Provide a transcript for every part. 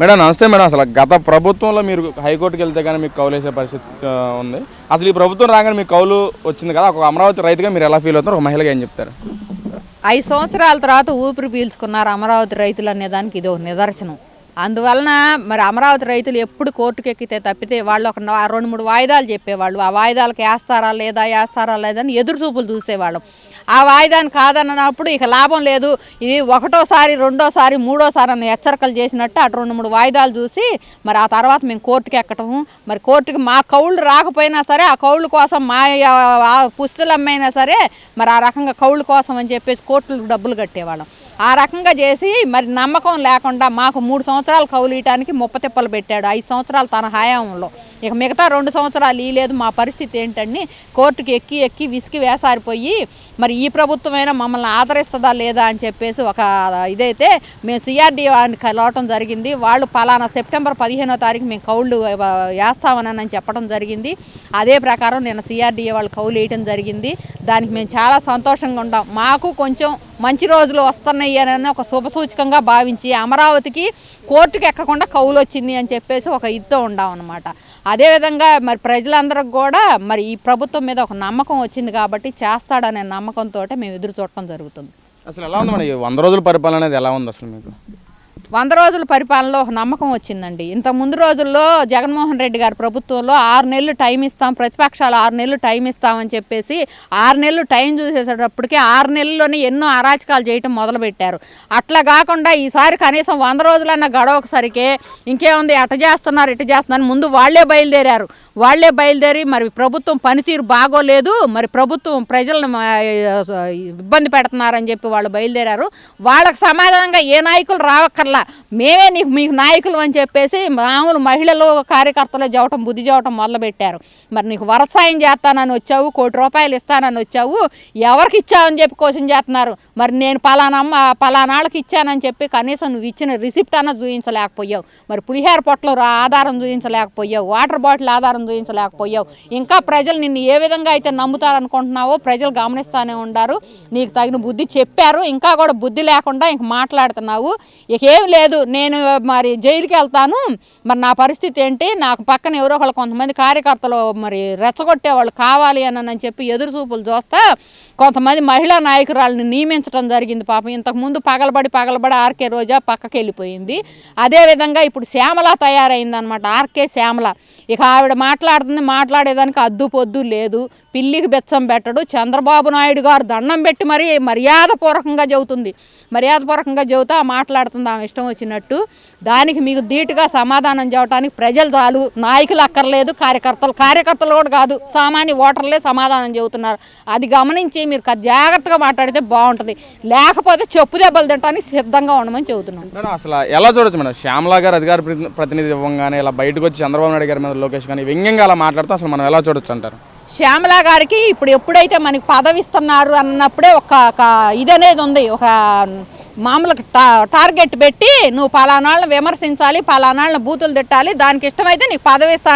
Madam నమస్తే madam. అసలు గత ప్రభుత్వంలో మీరు హైకోర్టుకి వెళ్తే కానీ మీకు కౌలు వేసే పరిస్థితి ఉంది. అసలు ఈ ప్రభుత్వం రాగానే మీకు కౌలు వచ్చింది కదా ఒక అమరావతి రైతుగా మీరు ఎలా ఫీల్ అవుతారు ఒక మహిళగా ఏం చెప్తారు? ఐదు సంవత్సరాల తర్వాత ఊపిరి పీల్చుకున్నారు అమరావతి రైతులు అనే దానికి ఇది ఒక నిదర్శనం. అందువలన మరి అమరావతి రైతులు ఎప్పుడు కోర్టుకెక్కితే తప్పితే వాళ్ళు ఒక రెండు మూడు వాయిదాలు చెప్పేవాళ్ళు. ఆ వాయిదాలకు వేస్తారా లేదా వేస్తారా లేదా అని ఎదురు చూపులు చూసేవాళ్ళం. ఆ వాయిదాన్ని కాదన్నప్పుడు ఇక లాభం లేదు. ఇది ఒకటోసారి రెండోసారి మూడోసారి అన్న హెచ్చరికలు చేసినట్టు అటు రెండు మూడు వాయిదాలు చూసి మరి ఆ తర్వాత మేము కోర్టుకి ఎక్కటము మరి కోర్టుకి మా కౌళ్ళు రాకపోయినా సరే ఆ కౌళ్ళు కోసం మా పుస్తలమ్మైనా అమ్మైనా సరే మరి ఆ రకంగా కౌళ్ళు కోసం అని చెప్పేసి కోర్టులకు డబ్బులు కట్టేవాళ్ళం. ఆ రకంగా చేసి మరి నమ్మకం లేకుండా మాకు మూడు సంవత్సరాలు కౌలు ఇయటానికి ముప్పతిప్పలు పెట్టాడు. ఐదు సంవత్సరాలు తన హయాంలో. ఇక మిగతా రెండు సంవత్సరాలు లేదు మా పరిస్థితి ఏంటని కోర్టుకి ఎక్కి ఎక్కి విసికి వేసారిపోయి మరి ఈ ప్రభుత్వమైనా మమ్మల్ని ఆదరిస్తుందా లేదా అని చెప్పేసి ఒక ఇదైతే మేము సిఆర్డి వారిని కలవటం జరిగింది. వాళ్ళు పలానా సెప్టెంబర్ పదిహేనో తారీఖు మేము కౌళ్ళు వేస్తామనని చెప్పడం జరిగింది. అదే ప్రకారం నేను సిఆర్డీఏ వాళ్ళు కౌలు వేయటం జరిగింది. దానికి మేము చాలా సంతోషంగా ఉంటాం మాకు కొంచెం మంచి రోజులు వస్తున్నాయి అని ఒక శుభసూచకంగా భావించి అమరావతికి కోర్టుకి ఎక్కకుండా కౌలు వచ్చింది అని చెప్పేసి ఒక ఇదితో ఉండాం అనమాట అదేవిధంగా మరి ప్రజలందరికి కూడా మరి ఈ ప్రభుత్వం మీద ఒక నమ్మకం వచ్చింది కాబట్టి చేస్తాడనే నమ్మకంతో మేము ఎదురు చూడటం జరుగుతుంది. అసలు ఎలా ఉంది మేడం? వంద రోజుల పరిపాలన అనేది ఎలా ఉంది అసలు మీకు? వంద రోజుల పరిపాలనలో ఒక నమ్మకం వచ్చిందండి. ఇంత ముందు రోజుల్లో జగన్మోహన్ రెడ్డి గారి ప్రభుత్వంలో ఆరు నెలలు టైం ఇస్తాం ప్రతిపక్షాలు ఆరు నెలలు టైం ఇస్తామని చెప్పేసి ఆరు నెలలు టైం చూసేసేటప్పటికే ఆరు నెలల్లోనే ఎన్నో అరాచకాలు చేయటం మొదలుపెట్టారు. అట్లా కాకుండా ఈసారి కనీసం వంద రోజులన్న గడవకసరికే ఇంకేముంది అట చేస్తున్నారు ఇటు చేస్తున్నారు ముందు వాళ్ళే బయలుదేరారు. వాళ్ళే బయలుదేరి మరి ప్రభుత్వం పనితీరు బాగోలేదు మరి ప్రభుత్వం ప్రజలను ఇబ్బంది పెడుతున్నారని చెప్పి వాళ్ళు బయలుదేరారు. వాళ్ళకి సమాధానంగా ఏ నాయకులు రావక్కర్లా మేమే నీకు మీకు నాయకులు అని చెప్పేసి మామూలు మహిళలు కార్యకర్తలు జవటం బుద్ధి జవటం మొదలుపెట్టారు. మరి నీకు వరసాయం చేస్తానని వచ్చావు కోటి రూపాయలు ఇస్తానని వచ్చావు ఎవరికి ఇచ్చావని చెప్పి క్వశ్చన్ చేస్తున్నారు. మరి నేను పలానమ్మ పలానాళ్ళకి ఇచ్చానని చెప్పి కనీసం నువ్వు ఇచ్చిన రిసిప్ట్ అన్న చూపించలేకపోయావు మరి పులిహార పొట్ల ఆధారం చూపించలేకపోయావు వాటర్ బాటిల్ ఆధారం చూపించలేకపోయావు ఇంకా ప్రజలు నిన్ను ఏ విధంగా అయితే నమ్ముతారనుకుంటున్నావో ప్రజలు గమనిస్తూనే ఉండారు. నీకు తగిన బుద్ధి చెప్పారు. ఇంకా కూడా బుద్ధి లేకుండా ఇంక మాట్లాడుతున్నావు. ఇక ఏం లేదు. నేను మరి జైలుకి వెళ్తాను. మరి నా పరిస్థితి ఏంటి? నాకు పక్కన ఎవరో ఒకళ్ళు కొంతమంది కార్యకర్తలు మరి రెచ్చగొట్టే వాళ్ళు కావాలి అని అని చెప్పి ఎదురు చూపులు చూస్తా కొంతమంది మహిళా నాయకురాలను నియమించడం జరిగింది పాపం. ఇంతకుముందు పగలబడి పగలబడి ఆర్కే రోజా పక్కకి వెళ్ళిపోయింది. అదేవిధంగా ఇప్పుడు శ్యామల తయారైంది అనమాట ఆర్కే శ్యామల. ఇక ఆవిడ మాట్లాడుతుంది మాట్లాడేదానికి అద్దు పొద్దు లేదు. పిల్లికి బెచ్చం పెట్టడు. చంద్రబాబు నాయుడు గారు దండం పెట్టి మరీ మర్యాదపూర్వకంగా చెబుతుంది. మర్యాదపూర్వకంగా చెబుతా మాట్లాడుతుంది ఆమె ఇష్టం వచ్చినట్టు. దానికి మీకు ధీటుగా సమాధానం చెప్పడానికి ప్రజలు చాలు. నాయకులు అక్కర్లేదు కార్యకర్తలు కార్యకర్తలు కూడా కాదు. సామాన్య ఓటర్లే సమాధానం చెబుతున్నారు. అది గమనించి మీరు జాగ్రత్తగా మాట్లాడితే బాగుంటుంది. లేకపోతే చెప్పు దెబ్బలు తినడానికి సిద్ధంగా ఉండమని చెబుతున్నాను. అసలు ఎలా చూడొచ్చు మేడం? శ్యామలా గారు అధికార ప్రతి- ప్రతినిధి ఇవ్వగానే ఇలా బయటకు వచ్చి చంద్రబాబు నాయుడు గారి మీద లోకేష్ కానీ వ్యంగ్యంగా అలా మాట్లాడుతాం అసలు మనం ఎలా చూడొచ్చు అంటారు? శ్యామల గారికి ఇప్పుడు ఎప్పుడైతే మనకి పదవిస్తున్నారు అన్నప్పుడే ఒక ఇది అనేది ఉంది. ఒక మామూలుగా టా టార్గెట్ పెట్టి నువ్వు పలానాళ్ళని విమర్శించాలి పలానాళ్ళని బూతులు తిట్టాలి దానికి ఇష్టమైతే నీకు పదవి ఇస్తా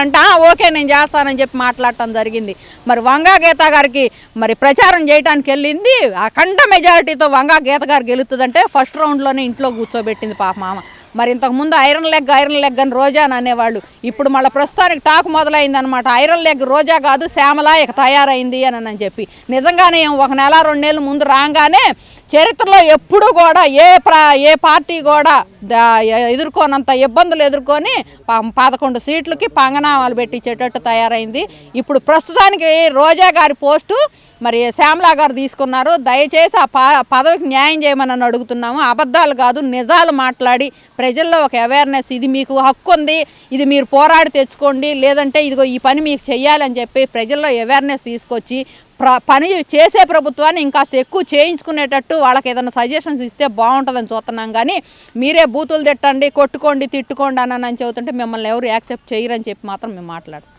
ఓకే నేను చేస్తానని చెప్పి మాట్లాడటం జరిగింది. మరి వంగా గీత గారికి మరి ప్రచారం చేయడానికి వెళ్ళింది. అఖండ మెజారిటీతో వంగా గీత గారు గెలుతుందంటే ఫస్ట్ రౌండ్లోనే ఇంట్లో కూర్చోబెట్టింది పాప మామ. మరి ఇంతకుముందు ఐరన్ లెగ్ ఐరన్ లెగ్ అని రోజా అని అనేవాళ్ళు. ఇప్పుడు మళ్ళీ ప్రస్తుతానికి టాక్ మొదలైంది అనమాట ఐరన్ లెగ్ రోజా కాదు శ్యామలా ఇక తయారైంది అని అని చెప్పి. నిజంగానే ఒక నెల రెండు నెలల ముందు రాగానే చరిత్రలో ఎప్పుడూ కూడా ఏ ప్రా ఏ పార్టీ కూడా ఎదుర్కొనంత ఎదుర్కోనంత ఇబ్బందులు ఎదుర్కొని ప- పదకొండు సీట్లకి పంగనామాలు పెట్టించేటట్టు తయారైంది. ఇప్పుడు ప్రస్తుతానికి రోజా గారి పోస్టు మరి శ్యామలా గారు తీసుకున్నారు. దయచేసి ఆ ప పదవికి న్యాయం చేయమని అడుగుతున్నాము. అబద్ధాలు కాదు నిజాలు మాట్లాడి ప్రజల్లో ఒక అవేర్నెస్ ఇది మీకు హక్కు ఉంది ఇది మీరు పోరాడి తెచ్చుకోండి లేదంటే ఇదిగో ఈ పని మీకు చెయ్యాలని చెప్పి ప్రజల్లో అవేర్నెస్ తీసుకొచ్చి పని చేసే ప్రభుత్వాన్ని ఇంకాస్త ఎక్కువ చేయించుకునేటట్టు వాళ్ళకి ఏదైనా సజెషన్స్ ఇస్తే బాగుంటుందని చూస్తున్నాం. కానీ మీరే బూతులు తిట్టండి కొట్టుకోండి తిట్టుకోండి అని అని చెబుతుంటే మిమ్మల్ని ఎవరు యాక్సెప్ట్ చేయరని చెప్పి మాత్రం మేము మాట్లాడుతాం